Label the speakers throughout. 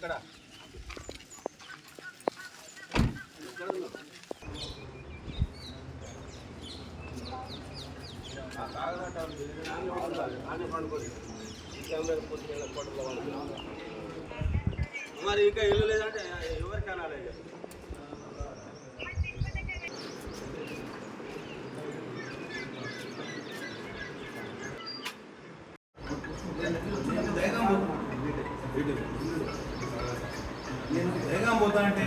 Speaker 1: ఇక్కడ. మరి ఇంకా ఇల్లు లేదంటే ఎవరికి అనాలి
Speaker 2: నేను వేగం పోతా అంటే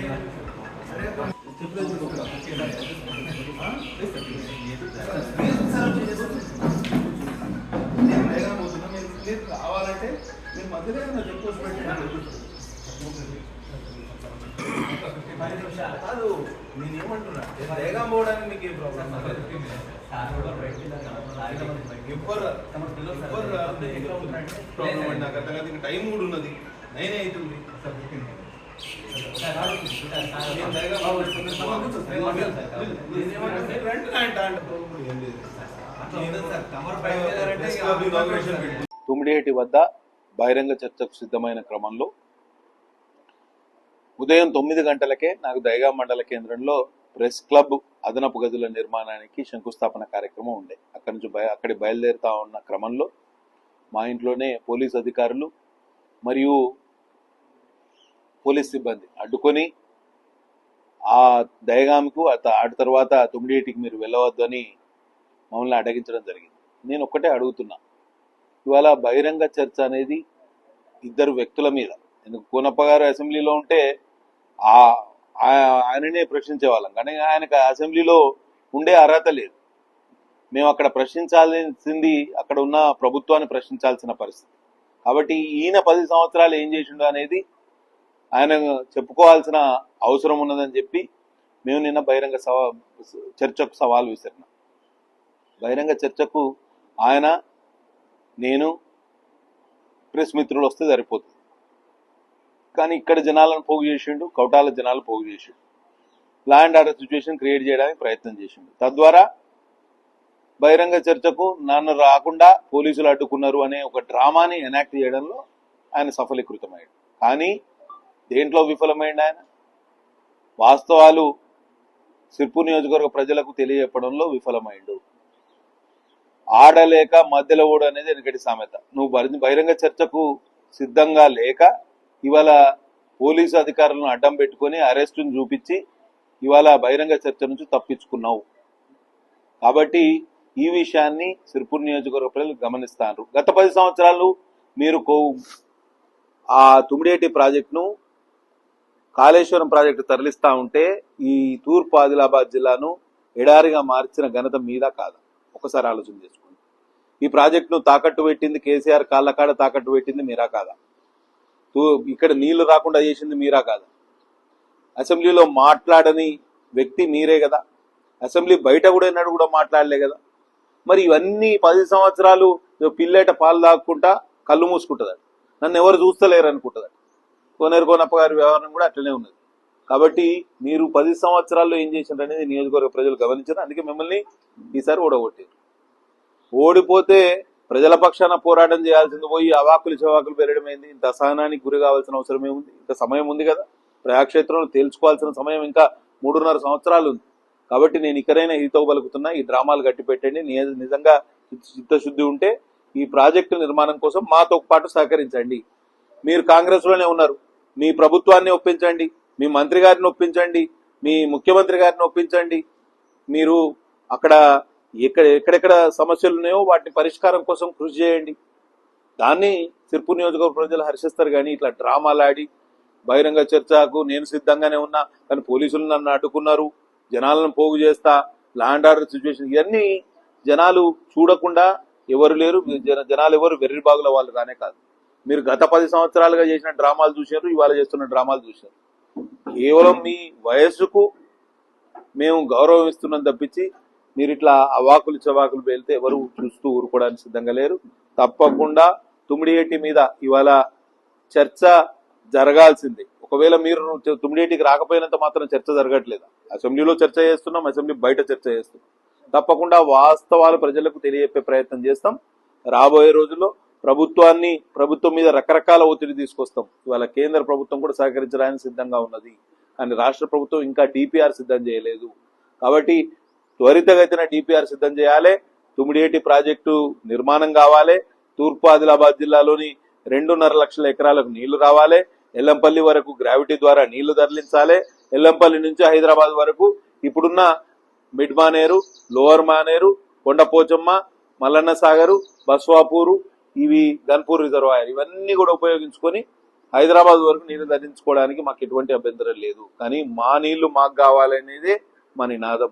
Speaker 2: నేను వేగం పోతున్నా మీరు మీరు కావాలంటే మీరు మధ్యలో ఏమన్నా చెప్పొచ్చు కాదు నేను ఏమంటున్నా? నేను వేగం పోవడానికి మీకు ఏం ప్రాబ్లం టైం కూడా ఉన్నది. నైన్ అవుతుంది. నేను
Speaker 3: వద్ద బహిరంగ చర్చకు సిద్ధమైన క్రమంలో ఉదయం తొమ్మిది గంటలకే నాకు దైగా మండల కేంద్రంలో ప్రెస్ క్లబ్ అదనపు గదుల నిర్మాణానికి శంకుస్థాపన కార్యక్రమం ఉండే. అక్కడి నుంచి బయ అక్కడి బయలుదేరుతా ఉన్న క్రమంలో మా ఇంట్లోనే పోలీస్ అధికారులు మరియు పోలీస్ సిబ్బంది అడ్డుకొని ఆ దయగామికు అత- తర్వాత తుమ్మిడియేటికి మీరు వెళ్ళవద్దు అని మమ్మల్ని అడగించడం జరిగింది. నేను ఒక్కటే అడుగుతున్నా. ఇవాళ బహిరంగ చర్చ అనేది ఇద్దరు వ్యక్తుల మీద. ఎందుకు? కూనప్ప గారు అసెంబ్లీలో ఉంటే ఆ ఆయననే ప్రశ్నించే వాళ్ళం కానీ ఆయనకు అసెంబ్లీలో ఉండే అర్హత లేదు. మేము అక్కడ ప్రశ్నించాల్సింది అక్కడ ఉన్న ప్రభుత్వాన్ని ప్రశ్నించాల్సిన పరిస్థితి. కాబట్టి ఈయన పది సంవత్సరాలు ఏం చేసిండు అనేది ఆయన చెప్పుకోవాల్సిన అవసరం ఉన్నదని చెప్పి మేము నిన్న బహిరంగ సవా చర్చకు సవాల్ విసిరినాం. బహిరంగ చర్చకు ఆయన నేను ప్రెస్ మిత్రులు వస్తే సరిపోతుంది. కానీ ఇక్కడ జనాలను పోగు చేసిండు కౌటాల జనాలు పోగు చేసిండు. Law and order situation create చేయడానికి ప్రయత్నం చేసిండు. తద్వారా బహిరంగ చర్చకు నన్ను రాకుండా పోలీసులు అడ్డుకున్నారు అనే ఒక డ్రామాని ఎనాక్ట్ చేయడంలో ఆయన సఫలీకృతమయ్యాడు. కానీ దేంట్లో విఫలమైంది ఆయన? వాస్తవాలు సిర్పు నియోజకవర్గ ప్రజలకు తెలియజెప్పడంలో విఫలమైండు. ఆడలేక మధ్యలో ఓడు అనేది వెనకటి సామెత. నువ్వు బహిరంగ చర్చకు సిద్ధంగా లేక ఇవాళ పోలీసు అధికారులను అడ్డం పెట్టుకొని అరెస్టును చూపించి ఇవాళ బహిరంగ చర్చ నుంచి తప్పించుకున్నావు. కాబట్టి ఈ విషయాన్ని సిరిపూర్ నియోజకవర్గ ప్రజలు గమనిస్తారు గత పది సంవత్సరాలు మీరు కో- ఆ తుమిడేటి ప్రాజెక్టును కాళేశ్వరం ప్రాజెక్టు తరలిస్తా ఉంటే ఈ తూర్పు ఆదిలాబాద్ జిల్లాను ఎడారిగా మార్చిన ఘనత మీద కాదు. ఒకసారి ఆలోచన చేసుకోండి. ఈ ప్రాజెక్టును తాకట్టు పెట్టింది కేసీఆర్ కాళ్ళకాడ తాకట్టు పెట్టింది మీరా కాదా? ఇక్కడ నీళ్ళు రాకుండా చేసింది మీరా కాదా? అసెంబ్లీలో మాట్లాడని వ్యక్తి మీరే కదా. అసెంబ్లీ బయట కూడా ఎన్నడూ కూడా మాట్లాడలే కదా. మరి ఇవన్నీ పది సంవత్సరాలు పిల్లేట పాలు తాక్కుంటా కళ్ళు మూసుకుంటుందండి నన్ను ఎవరు చూస్తలేరు అనుకుంటుందండి కోనేరు కోనప్ప గారి వ్యవహారం కూడా అట్లనే ఉన్నది. కాబట్టి మీరు పది సంవత్సరాల్లో ఏం చేసినారు అనేది నియోజకవర్గ ప్రజలు గమనించారు. అందుకే మిమ్మల్ని ఈసారి ఓడగొట్టారు. ఓడిపోతే ప్రజల పక్షాన పోరాటం చేయాల్సింది పోయి అవాకులు చవాకులు పెరగడమైంది ఇంత అసహనానికి గురి కావాల్సిన అవసరం ఏముంది? ఇంత సమయం ఉంది కదా. ప్రయాక్షేత్రంలో తేల్చుకోవాల్సిన సమయం ఇంకా మూడున్నర సంవత్సరాలు ఉంది. కాబట్టి నేను ఇక్కడైనా హితో పలుకుతున్నా ఈ డ్రామాలు గట్టి పెట్టండి. నిజంగా చిత్తశుద్ధి ఉంటే ఈ ప్రాజెక్టు నిర్మాణం కోసం మాతో పాటు సహకరించండి. మీరు కాంగ్రెస్లోనే ఉన్నారు. మీ ప్రభుత్వాన్ని ఒప్పించండి. మీ మంత్రి గారిని ఒప్పించండి. మీ ముఖ్యమంత్రి గారిని ఒప్పించండి. మీరు అక్కడ ఎక్కడ ఎక్కడెక్కడ సమస్యలు ఉన్నాయో వాటిని పరిష్కారం కోసం కృషి చేయండి. దాన్ని సిర్పూర్ నియోజకవర్గ ప్రజలు హర్షిస్తారు కానీ ఇట్లా డ్రామాలు ఆడి బహిరంగ చర్చకు నేను సిద్ధంగానే ఉన్నా కానీ పోలీసులు నన్ను అడ్డుకున్నారు. జనాలను పోగు చేస్తా ల్యాండ్ ఆర్డర్ సిచ్యువేషన్ ఇవన్నీ జనాలు చూడకుండా ఎవరు లేరు జనాలు ఎవరు వెర్రిబాగుల వాళ్ళు కానే కాదు. మీరు గత పది సంవత్సరాలుగా చేసిన డ్రామాలు చూశారు ఇవాళ చేస్తున్న డ్రామాలు చూశారు. కేవలం మీ వయస్సుకు మేము గౌరవం ఇస్తున్నాం తప్పించి మీరు ఇట్లా అవాకులు చవాకులు వెళ్తే ఎవరు చూస్తూ ఊరుకోవడానికి సిద్ధంగా లేరు. తప్పకుండా తుమ్మిడియేటి మీద ఇవాళ చర్చ జరగాల్సిందే. ఒకవేళ మీరు తుమ్మిడేటికి రాకపోయినంత మాత్రం చర్చ జరగట్లేదు. అసెంబ్లీలో చర్చ చేస్తున్నాం అసెంబ్లీ బయట చర్చ చేస్తున్నాం. తప్పకుండా వాస్తవాలు ప్రజలకు తెలియజెప్పే ప్రయత్నం చేస్తాం. రాబోయే రోజుల్లో ప్రభుత్వాన్ని ప్రభుత్వం మీద రకరకాల ఒత్తిడి తీసుకొస్తాం. ఇవాళ కేంద్ర ప్రభుత్వం కూడా సహకరించడానికి సిద్ధంగా ఉన్నది. కానీ రాష్ట్ర ప్రభుత్వం ఇంకా డిపిఆర్ సిద్ధం చేయలేదు. కాబట్టి త్వరితగతిన డిపిఆర్ సిద్ధం చేయాలి. తుమిడియేటి ప్రాజెక్టు నిర్మాణం కావాలి. తూర్పు ఆదిలాబాద్ జిల్లాలోని రెండున్నర లక్షల ఎకరాలకు నీళ్ళు రావాలి. ఎల్లంపల్లి వరకు గ్రావిటీ ద్వారా నీళ్ళు తరలించాలి. ఎల్లంపల్లి నుంచి హైదరాబాద్ వరకు ఇప్పుడున్న మిడ్ మానేరు లోవర్ మానేరు కొండపోచమ్మ మల్లన్న సాగరు బస్వాపూరు ఇవి గన్పూర్ రిజర్వాయర్ ఇవన్నీ కూడా ఉపయోగించుకొని హైదరాబాద్ వరకు నీళ్ళు ధరించుకోవడానికి మాకు ఎటువంటి అభ్యంతరం లేదు. కానీ మా నీళ్ళు మాకు కావాలనేదే మా నినాదం.